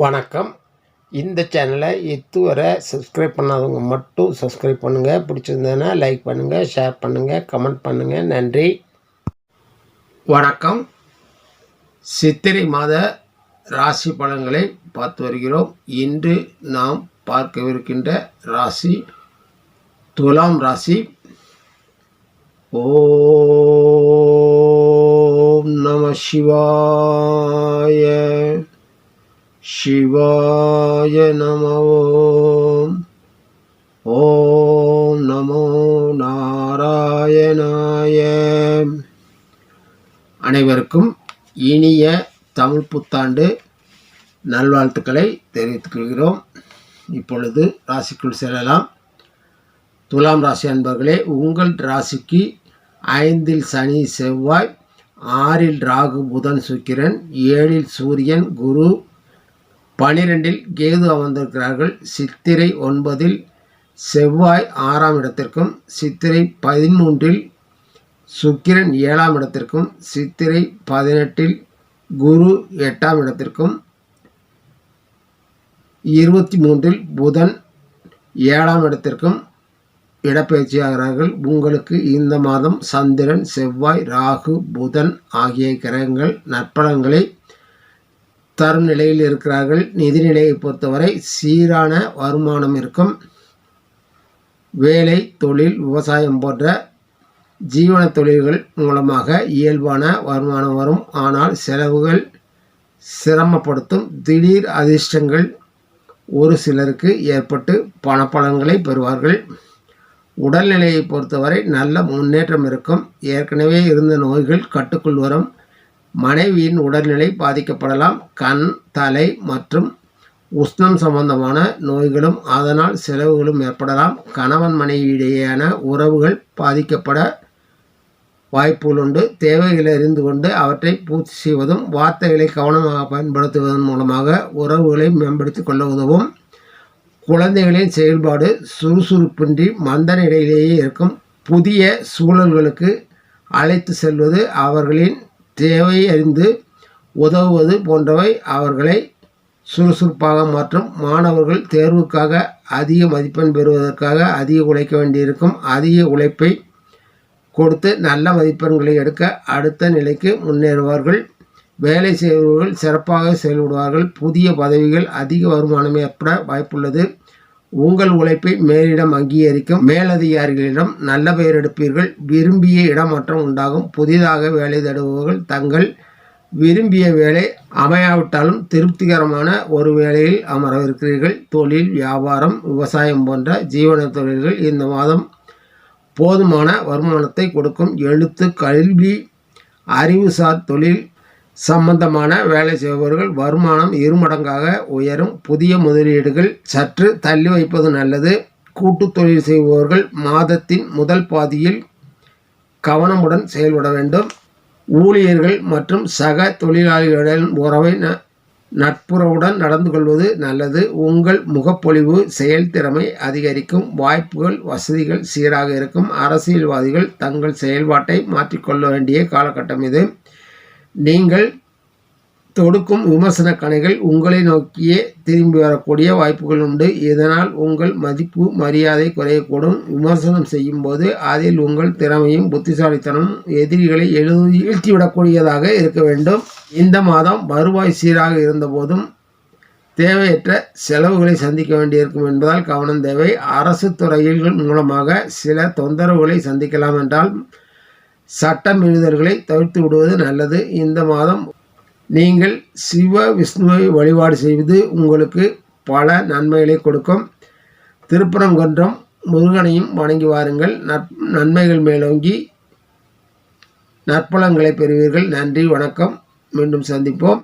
வணக்கம். இந்த சேனலை இதுவரை சப்ஸ்கிரைப் பண்ணாதவங்க மட்டும் சப்ஸ்கிரைப் பண்ணுங்கள் பிடிச்சிருந்ததுன்னா லைக் பண்ணுங்கள் ஷேர் பண்ணுங்கள் கமெண்ட் பண்ணுங்கள் நன்றி. வணக்கம். சித்திரை மாத ராசி பலன்களை பார்த்து வருகிறோம். இன்று நாம் பார்க்கவிருக்கின்ற ராசி துலாம் ராசி. ஓம் நம சிவாய. शिवाय नमो ஓம் நமோ நாராயணாய அனைவருக்கும் இனிய தமிழ் புத்தாண்டு நல்வாழ்த்துக்களை தெரிவித்துக் கொள்கிறோம் இப்பொழுது ராசிக்குள் செல்லலாம் துலாம் ராசி அன்பர்களே உங்கள் ராசிக்கு ஐந்தில் சனி செவ்வாய் ஆறில் ராகு புதன் சுக்கிரன் ஏழில் சூரியன் குரு பனிரெண்டில் கேது அமர்ந்திருக்கிறார்கள். சித்திரை ஒன்பதில் செவ்வாய் ஆறாம் இடத்திற்கும் சித்திரை பதிமூன்றில் சுக்கிரன் ஏழாம் இடத்திற்கும் சித்திரை பதினெட்டில் குரு எட்டாம் இடத்திற்கும் இருபத்தி மூன்றில் புதன் ஏழாம் இடத்திற்கும் இடப்பெயர்ச்சியாகிறார்கள். உங்களுக்கு இந்த மாதம் சந்திரன் செவ்வாய் ராகு புதன் ஆகிய கிரகங்கள் நற்பலங்களை தரும் நிலையில் இருக்கிறார்கள். நிதிநிலையை பொறுத்தவரை சீரான வருமானம் இருக்கும். வேலை தொழில் விவசாயம் போன்ற ஜீவன தொழில்கள் மூலமாக இயல்பான வருமானம் வரும். ஆனால் செலவுகள் சிரமப்படுத்தும். திடீர் அதிர்ஷ்டங்கள் ஒரு சிலருக்கு ஏற்பட்டு பணப்பலன்களை பெறுவார்கள். உடல்நிலையை பொறுத்தவரை நல்ல முன்னேற்றம் இருக்கும். ஏற்கனவே இருந்த நோய்கள் கட்டுக்குள் வரும். மனைவியின் உடல்நிலை பாதிக்கப்படலாம். கண் தலை மற்றும் உஷ்ணம் சம்பந்தமான நோய்களும் அதனால் செலவுகளும் ஏற்படலாம். கணவன் மனைவியிடையேயான உறவுகள் பாதிக்கப்பட வாய்ப்புகள் உண்டு தேவைகளை அறிந்து கொண்டு அவற்றை பூர்த்தி செய்வதும் வார்த்தைகளை கவனமாக பயன்படுத்துவதன் மூலமாக உறவுகளை மேம்படுத்தி கொள்ள உதவும். குழந்தைகளின் செயல்பாடு சுறுசுறுப்பின்றி மந்த நிலையிலேயே இருக்கும். புதிய சூழல்களுக்கு அழைத்து செல்வது அவர்களின் தேவை அறிந்து உதவுவது போன்றவை அவர்களை சுறுசுறுப்பாக மாற்றும். மாணவர்கள் தேர்வுக்காக அதிக மதிப்பெண் பெறுவதற்காக அதிக உழைக்க வேண்டியிருக்கும். அதிக உழைப்பை கொடுத்து நல்ல மதிப்பெண்களை எடுக்க அடுத்த நிலைக்கு முன்னேறுவார்கள். வேலை செய்பவர்கள் சிறப்பாக செயல்படுவார்கள். புதிய பதவிகள் அதிக வருமானம் ஏற்பட வாய்ப்புள்ளது. உங்கள் உழைப்பை மேலிடம் அங்கீகரிக்கும் மேலதிகாரிகளிடம் நல்ல பெயர் எடுப்பீர்கள். விரும்பிய இடமாற்றம் உண்டாகும். புதிதாக வேலை தடுபவர்கள் தங்கள் விரும்பிய வேலை அமையாவிட்டாலும் திருப்திகரமான ஒரு வேலையில் அமரவிருக்கிறீர்கள். தொழில் வியாபாரம் விவசாயம் போன்ற ஜீவன தொழில்கள் இந்த மாதம் போதுமான வருமானத்தை கொடுக்கும். எழுத்து கல்வி அறிவுசார் தொழில் சம்பந்தமான வேலை செய்பவர்கள் வருமானம் இருமடங்காக உயரும். புதிய முதலீடுகள் சற்று தள்ளி வைப்பது நல்லது. கூட்டு தொழில் செய்பவர்கள் மாதத்தின் முதல் பாதியில் கவனமுடன் செயல்பட வேண்டும். ஊழியர்கள் மற்றும் சக தொழிலாளிகளுடன் உறவை நட்புறவுடன் நடந்து கொள்வது நல்லது. உங்கள் முகப்பொழிவு செயல்திறமை அதிகரிக்கும். வாய்ப்புகள் வசதிகள் சீராக இருக்கும். அரசியல்வாதிகள் தங்கள் செயல்பாட்டை மாற்றிக்கொள்ள வேண்டிய காலகட்டம் இது. நீங்கள் தொடுக்கும் விமர்சன கணைகள் உங்களை நோக்கியே திரும்பி வரக்கூடிய வாய்ப்புகள் உண்டு. இதனால் உங்கள் மதிப்பு மரியாதை குறையக்கூடும். விமர்சனம் செய்யும் போது அதில் உங்கள் திறமையும் புத்திசாலித்தனமும் எதிரிகளை எழு வீழ்த்திவிடக்கூடியதாக இருக்க வேண்டும். இந்த மாதம் வருவாய் சீராக இருந்தபோதும் தேவையற்ற செலவுகளை சந்திக்க வேண்டியிருக்கும் என்பதால் கவனம் தேவை. அரசு துறைகள் மூலமாக சில தொந்தரவுகளை சந்திக்கலாம் என்றால் சட்டம் மீறுதல்களை தவிர்த்து விடுவது நல்லது. இந்த மாதம் நீங்கள் சிவ விஷ்ணுவை வழிபாடு செய்வது உங்களுக்கு பல நன்மைகளை கொடுக்கும். திருப்பரங்குன்றம் முருகனையும் வணங்கி வாருங்கள். நன்மைகள் மேலோங்கி நற்பலங்களை பெறுவீர்கள். நன்றி வணக்கம். மீண்டும் சந்திப்போம்.